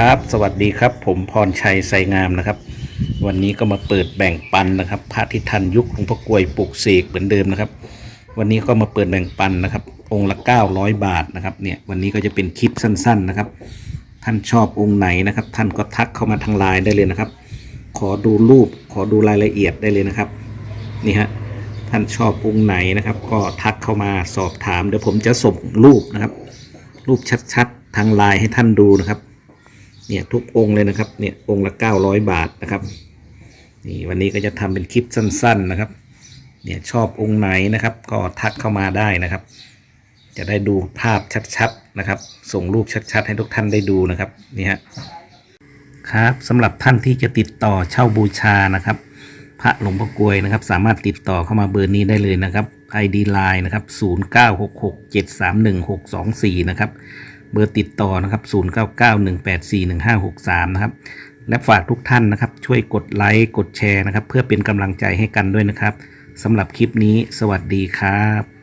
ครับ สวัสดีครับ ผมพรชัยไสงามนะครับ วันนี้ก็มาเปิดแบ่งปันนะครับ พระที่ทันยุคหลวงพ่อกลวยปลูกเสกเหมือนเดิมนะครับ วันนี้ก็มาเปิดแบ่งปันนะครับ องค์ละ 900 บาทนะครับเนี่ยวันนี้ก็จะเป็นคลิปสั้น ๆนะครับ ท่านชอบองค์ไหนนะครับ ท่านก็ทักเข้ามาทางไลน์ได้เลยนะครับ ขอดูรูปขอดูรายละเอียดได้เลยนะครับนี่ฮะท่านชอบองค์ไหนนะครับ ก็ทักเข้ามาสอบถามเดี๋ยวผมจะส่งรูปนะครับ รูปชัดๆทางไลน์ให้ท่านดูนะครับ เนี่ยทุกองค์เลยนะครับเนี่ยองค์ละ 900 บาทนะครับนี่วันนี้ก็จะทำเป็นคลิปสั้น ๆนะครับ เนี่ยชอบองค์ไหนนะครับ ก็ทักเข้ามาได้นะครับ จะได้ดูภาพชัดๆนะครับ ส่งรูปชัดๆ ให้ทุกท่านได้ดูนะครับนี่ฮะครับสำหรับท่านที่จะติดต่อเช่าบูชานะครับ พระหลวงพ่อกลวยนะครับ สามารถติดต่อเข้ามาเบอร์นี้ได้เลยนะครับ ID Line นะครับ0966731624นะครับ เบอร์ติดต่อนะครับ 0991841563 นะครับ และฝากทุกท่านนะครับ ช่วยกดไลค์กดแชร์นะครับ เพื่อเป็นกำลังใจให้กันด้วยนะครับสำหรับคลิปนี้ สวัสดีครับ